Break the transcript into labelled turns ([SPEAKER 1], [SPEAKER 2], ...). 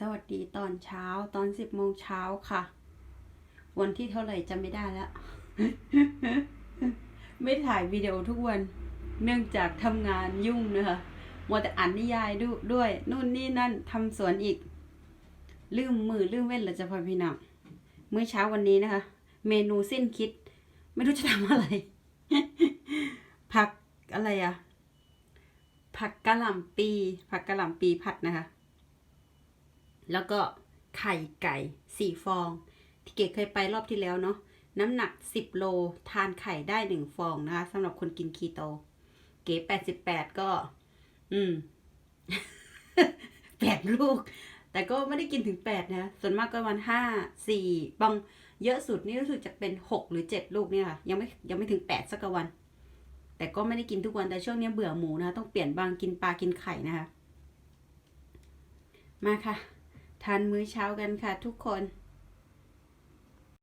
[SPEAKER 1] สวัสดีตอนเช้าตอนสิบโมงเช้าค่ะ วันที่เท่าไหร่จำไม่ได้แล้ว ไม่ถ่ายวิดีโอทุกวัน เนื่องจากทำงานยุ่งนะคะมัวแต่อ่านนิยายดูด้วย นู่นนี่นั่นทำสวนอีก ลืมมือลืมเว้นเลยจะพอพี่น้องมื้อเช้าวันนี้นะคะ เมนูสิ้นคิด ไม่รู้จะทำอะไร ผักอะไรอะผักกะหล่ำปี ผักกะหล่ำปีผัดนะคะ แล้วก็ไข่ไก่สี่ฟอง ที่เก๋เคยไปรอบที่แล้วเนาะน้ำหนักสิบโลทานไข่ได้หนึ่งฟองนะคะสำหรับคนกินคีโต เก๋แปดสิบแปดก็ อืมแปดลูก แต่ก็ไม่ได้กินถึงแปดนะ ส่วนมากก็วันห้าสี่บางเยอะสุดนี่รู้สึกจะเป็นหกหรือเจ็ดลูกเนี่ยค่ะ ยังไม่ยังไม่ถึงแปดสักวัน แต่ก็ไม่ได้กินทุกวัน แต่ช่วงนี้เบื่อหมูนะคะต้องเปลี่ยนบางกินปลากินไข่นะคะ มาค่ะ ทานมื้อเช้ากันค่ะทุกคน